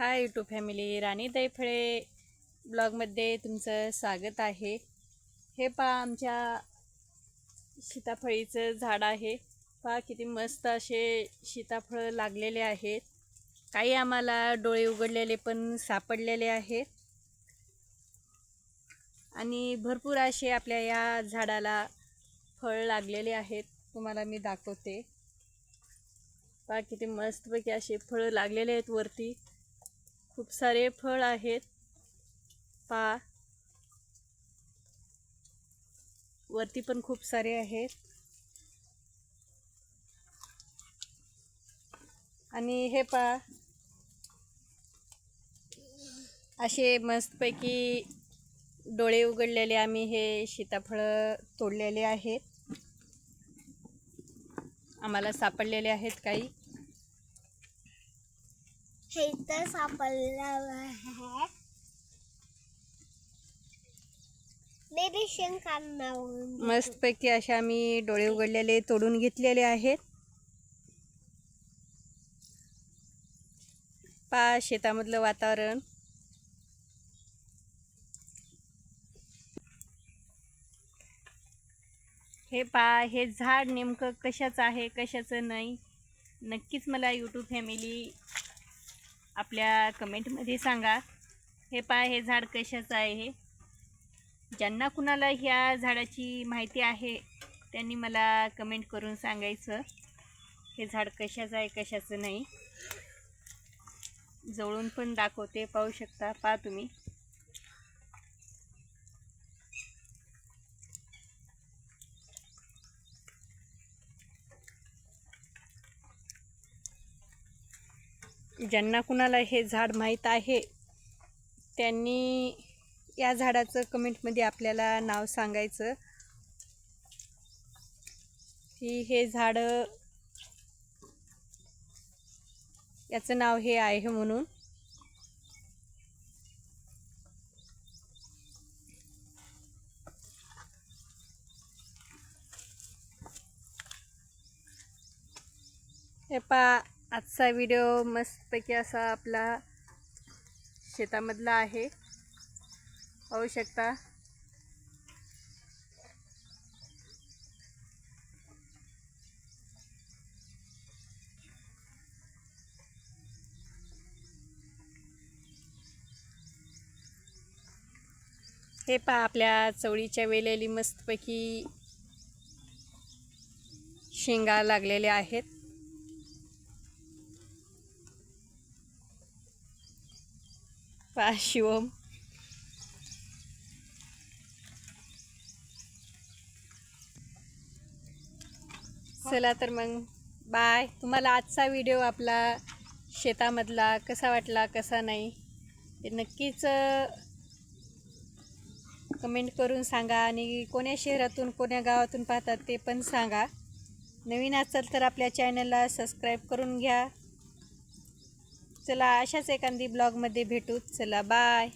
Hi YouTube family राणी दैफळे ब्लॉगमध्ये तुमचं स्वागत आहे. हे पहा आमच्या सीताफळीचं झाड आहे. पहा किती मस्त असे सीताफळ लागलेले आहेत. काही आम्हाला डोळे उघडलेले पण सापडलेले आहेत. आणि भरपूर असे आपल्या या झाडाला फळ लागलेले आहेत. तुम्हाला मी दाखवते. पहा किती मस्तपैकी असे फळं लागलेले आहेत वरती. खूप सारे फळ आहेत. पहा वरती पण खूप सारे आहेत. आणि हे पहा असे मस्तपैकी डोळे उघडलेले आम्ही हे सीताफळं तोडलेले आहेत. आम्हाला सापडलेले आहेत काही. हे इथं सापडलं आहे. बेबी शेण मस्तपैकी आम्ही डोळे उघडलेले तोडून घेतलेले आहेत. पा शेतामधलं वातावरण. हे पा हे झाड नेमकं कशाचं आहे कशाचं नाही? नक्कीच मला यूट्यूब फॅमिली आपल्या कमेंटमध्ये सांगा. हे पहा हे झाड कशाचं आहे? हे ज्यांना कुणाला ह्या झाडाची माहिती आहे त्यांनी मला कमेंट करून सांगायचं. हे झाड कशाचं आहे कशाचं नाही. जवळून पण दाखवते पाहू शकता पहा तुम्ही. ज्यांना कुणाला हे झाड माहीत आहे त्यांनी या झाडाचं कमेंटमध्ये आपल्याला नाव सांगायचं. की हे झाड याचं नाव हे आहे म्हणून. हे पा आजचा व्हिडिओ मस्तपैकी असा आपला शेतामधला आहे. पाहू शकता. हे पहा आपल्या चवळीच्या वेलेली मस्तपैकी शेंगा लागलेल्या आहेत. पाशिवम. चला तर मग बाय तुम्हाला आजचा व्हिडिओ आपला शेतामधला कसा वाटला कसा नाही ते नक्कीच कमेंट करून सांगा आणि कोण्या शहरातून कोण्या गावातून पाहतात ते पण सांगा. नवीन असाल तर आपल्या चॅनलला सबस्क्राईब करून घ्या. चला अशाच एखादी ब्लॉगमध्ये भेटू. चला बाय